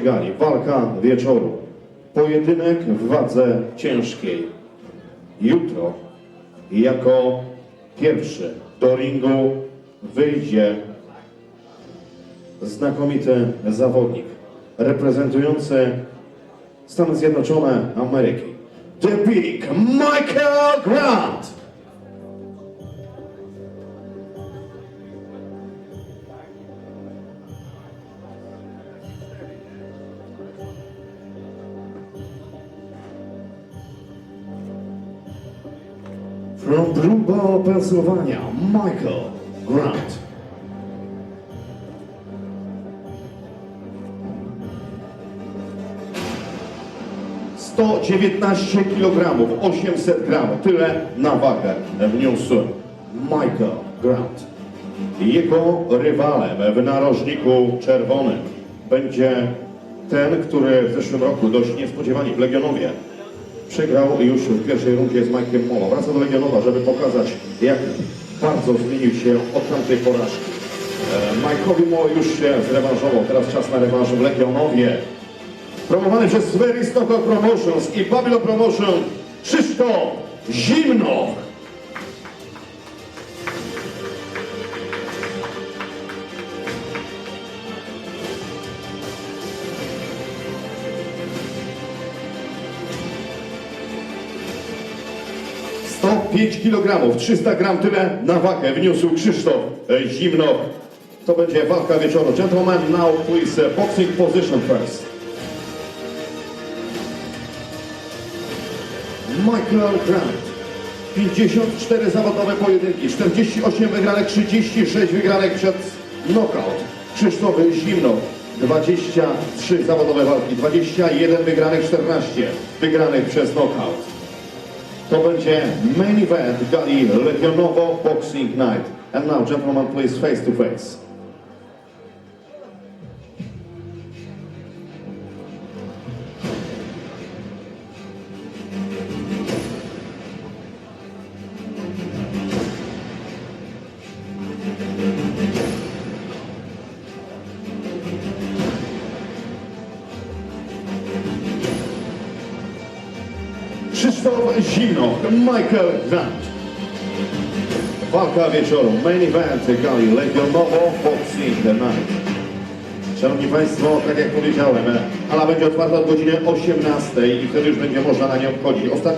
gali. Walka wieczoru. Pojedynek w wadze ciężkiej. Jutro jako pierwszy do ringu wyjdzie znakomity zawodnik reprezentujący Stany Zjednoczone Ameryki. The Big Michael Grant! From Blue Ball, Pennsylvania, Michael Grant. Sto dziewiętnaście kilogramów, 800 gramów, tyle na wagę wniósł Michael Grant. Jego rywalem w narożniku czerwonym będzie ten, który w zeszłym roku dość niespodziewanie w Legionowie przegrał już w pierwszej rundzie z Mike'em Molo. Wraca do Legionowa, żeby pokazać, jak bardzo zmienił się od tamtej porażki. E, Mike'owi Molo już się zrewanżował, teraz czas na rewanż w Legionowie. Promowany przez Very Stockholm Promotions i Babylon Promotion Krzysztof Zimno. Sto pięć kilogramów, 300 gram tyle na wagę wniósł Krzysztof e, Zimno. To będzie walka wieczoru. Gentlemen, now please uh, boxing position first. Michael Grant. 54 zawodowe pojedynki, 48 wygranek, 36 wygranek przed knockout. Krzysztof Zimno, 23 zawodowe walki, 21 wygranek, 14 wygranych przez knockout. To będzie main event gali Legionowo Boxing Night. And now, gentlemen, please face to face. Krzysztof Zimno, Michael Grant. Walka wieczoru, main event gali Legionowo Boxing Night. Szanowni Państwo, tak jak powiedziałem, hala będzie otwarta od godziny 18 i wtedy już będzie można na nią wchodzić. Ostatni